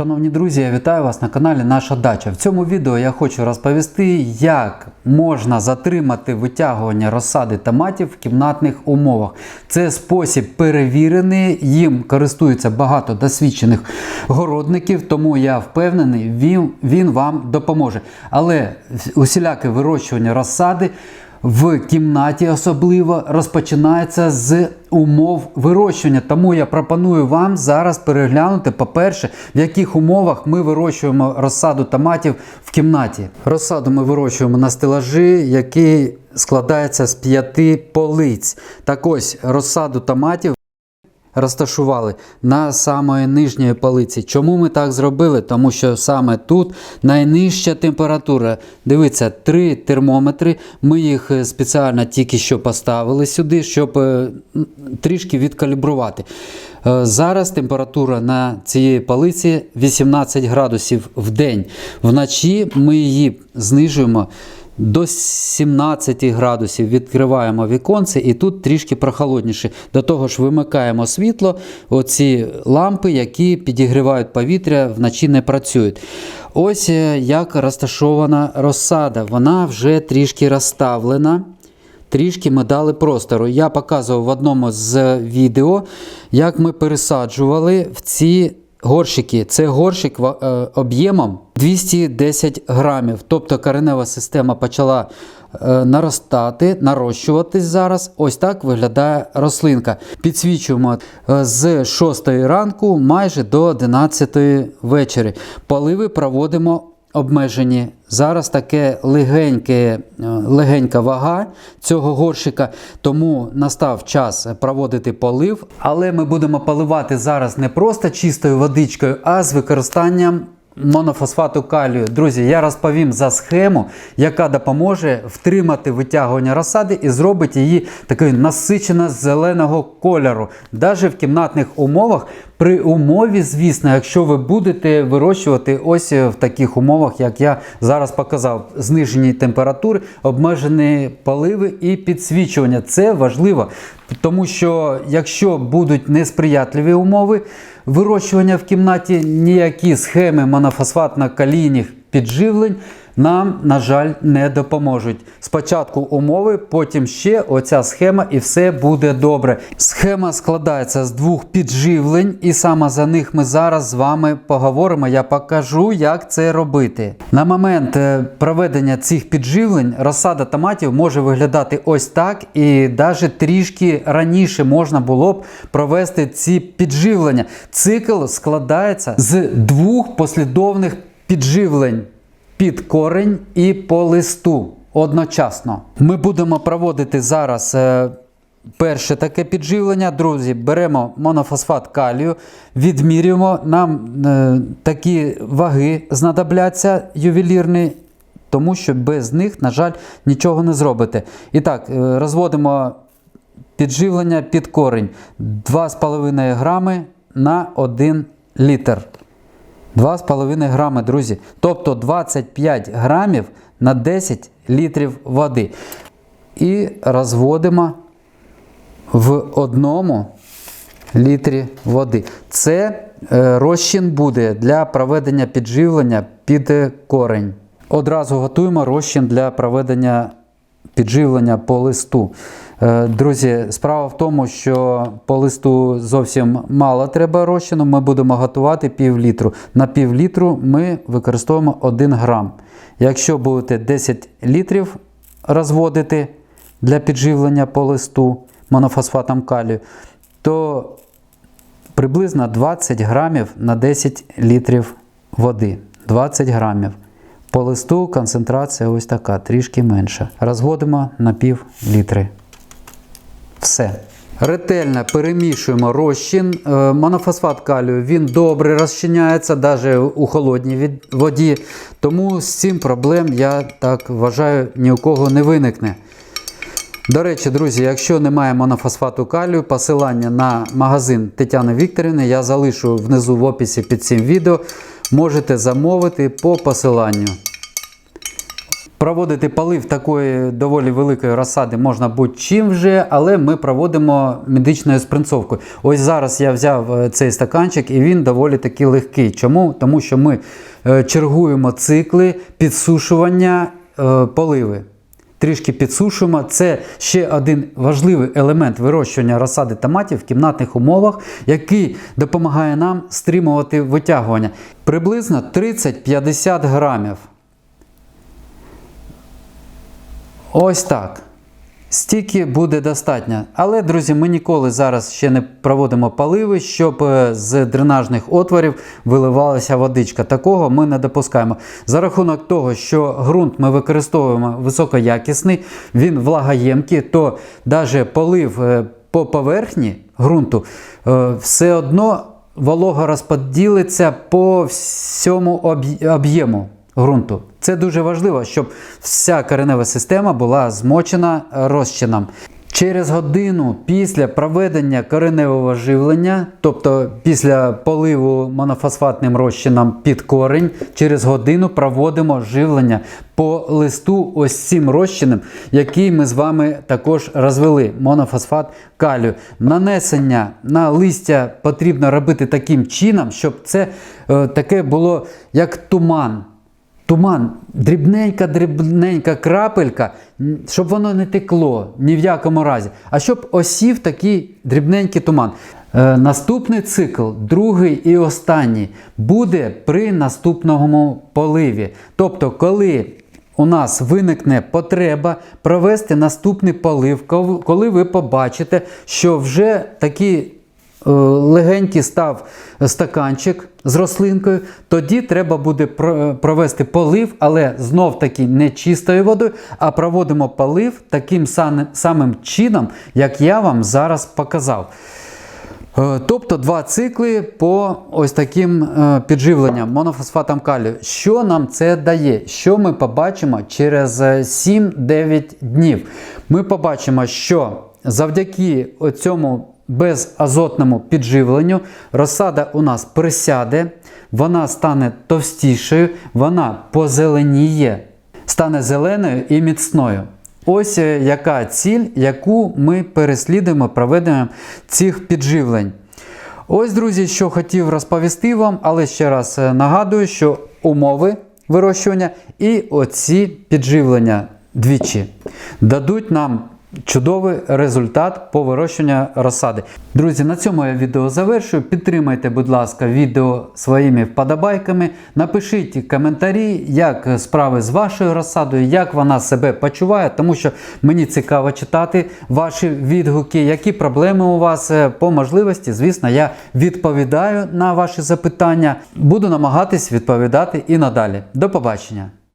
Шановні друзі, я вітаю вас на каналі Наша Дача. В цьому відео я хочу розповісти, як можна затримати витягування розсади томатів в кімнатних умовах. Це спосіб перевірений, їм користується багато досвідчених городників, тому я впевнений, він, він вам допоможе. Але усіляке вирощування розсади в кімнаті особливо розпочинається з умов вирощування. Тому я пропоную вам зараз переглянути, по-перше, в яких умовах ми вирощуємо розсаду томатів в кімнаті. Розсаду ми вирощуємо на стелажі, який складається з п'яти полиць. Так ось розсаду томатів. Розташували на самої нижньої полиці. Чому ми так зробили? Тому що саме тут найнижча температура. Дивіться, три термометри. Ми їх е, спеціально тільки що поставили сюди, щоб е, трішки відкалібрувати. Е, Зараз температура на цієї полиці 18 градусів в день. Вночі ми її знижуємо до 17 градусів відкриваємо віконце і тут трішки прохолодніше. До того ж вимикаємо світло, оці лампи, які підігрівають повітря, вночі не працюють. Ось е, як розташована розсада. Вона вже трішки розставлена. Трішки ми дали простору. Я показував в одному з відео, як ми пересаджували в ці горщики. Це горщик е, об'ємом 210 грамів. Тобто коренева система почала е, наростати, нарощуватись зараз. Ось так виглядає рослинка. Підсвічуємо е, з 6 ранку майже до 11 вечора. Поливи проводимо обмежені. Зараз таке легеньке, е, легенька вага цього горщика, тому настав час проводити полив. Але ми будемо поливати зараз не просто чистою водичкою, а з використанням монофосфату калію. Друзі, я розповім за схему, яка допоможе втримати витягування розсади і зробить її такою насичено зеленого кольору, навіть в кімнатних умовах. При умові, звісно, якщо ви будете вирощувати ось в таких умовах, як я зараз показав, знижені температури, обмежені поливи і підсвічування. Це важливо, тому що якщо будуть несприятливі умови вирощування в кімнаті, ніякі схеми монофосфатно-калійних підживлень нам, на жаль, не допоможуть. Спочатку умови, потім ще оця схема, і все буде добре. Схема складається з двох підживлень, і саме за них ми зараз з вами поговоримо. Я покажу, як це робити. На момент е, проведення цих підживлень розсада томатів може виглядати ось так, і навіть трішки раніше можна було б провести ці підживлення. Цикл складається з двох послідовних підживлень під корень і по листу одночасно. Ми будемо проводити зараз е, перше таке підживлення. Друзі, беремо монофосфат калію, відмірюємо. Нам е, такі ваги знадобляться ювелірні. Тому що без них, на жаль, нічого не зробите. І так, е, розводимо підживлення під корень 2,5 грами на 1 літр. 2,5 грами, друзі. Тобто 25 грамів на 10 літрів води. І розводимо в одному літрі води. Це е, розчин буде для проведення підживлення під корень. Одразу готуємо розчин для проведення підживлення по листу. Е, Друзі, справа в тому, що по листу зовсім мало треба розчину. Ми будемо готувати пів літру. На пів літру ми використовуємо 1 грам. Якщо будете 10 літрів розводити для підживлення по листу монофосфатом калію, то приблизно 20 грамів на 10 літрів води. 20 грамів. По листу концентрація ось така, трішки менша. Розводимо на пів літри. Все. Ретельно перемішуємо розчин. Е, Монофосфат калію він добре розчиняється навіть у холодній воді. Тому з цим проблем, я так вважаю, ні у кого не виникне. До речі, друзі, якщо немає монофосфату калію, посилання на магазин Тетяни Вікторівни я залишу внизу в описі під цим відео. Можете замовити по посиланню. Проводити полив такої доволі великої розсади можна будь-чим вже, але ми проводимо медичною спринцовкою. Ось зараз я взяв е, цей стаканчик і він доволі таки легкий. Чому? Тому що ми е, чергуємо цикли підсушування е, поливи. Трішки підсушуємо. Це ще один важливий елемент вирощування розсади томатів в кімнатних умовах, який допомагає нам стримувати витягування. Приблизно 30-50 грамів. Ось так. Стільки буде достатньо. Але, друзі, ми ніколи зараз ще не проводимо поливи, щоб е, з дренажних отворів виливалася водичка. Такого ми не допускаємо. За рахунок того, що ґрунт ми використовуємо високоякісний, він влагоємкий, то навіть полив е, по поверхні ґрунту е, все одно волога розподілиться по всьому об'є- об'єму ґрунту. Це дуже важливо, щоб вся коренева система була змочена розчином. Через годину після проведення кореневого живлення, тобто після поливу монофосфатним розчином під корень, через годину проводимо живлення по листу ось цим розчином, який ми з вами також розвели. Монофосфат калію. Нанесення на листя потрібно робити таким чином, щоб це е, таке було як туман. Туман, дрібненька, дрібненька крапелька, щоб воно не текло ні в якому разі, а щоб осів такий дрібненький туман. Е, наступний цикл, другий і останній, буде при наступному поливі. Тобто, коли у нас виникне потреба провести наступний полив, коли ви побачите, що вже такий е, легенький став стаканчик з рослинкою, тоді треба буде провести полив, але знов таки не чистою водою, а проводимо полив таким самим чином, як я вам зараз показав. Е, Тобто два цикли по ось таким е, підживленням монофосфатом калію. Що нам це дає? Що ми побачимо через е, 7-9 днів? Ми побачимо, що завдяки цьому безазотному підживленню розсада у нас присяде, вона стане товстішою, вона позеленіє, стане зеленою і міцною. Ось е, яка ціль, яку ми переслідуємо проведенням цих підживлень. Ось, друзі, що хотів розповісти вам, але ще раз е, нагадую, що умови вирощування і оці підживлення двічі дадуть нам чудовий результат по вирощуванню розсади. Друзі, на цьому я відео завершую. Підтримайте, будь ласка, відео своїми вподобайками. Напишіть коментарі, як справи з вашою розсадою, як вона себе почуває, тому що мені цікаво читати ваші відгуки, які проблеми у вас Е, по можливості. Звісно, я відповідаю на ваші запитання. Буду намагатись відповідати і надалі. До побачення!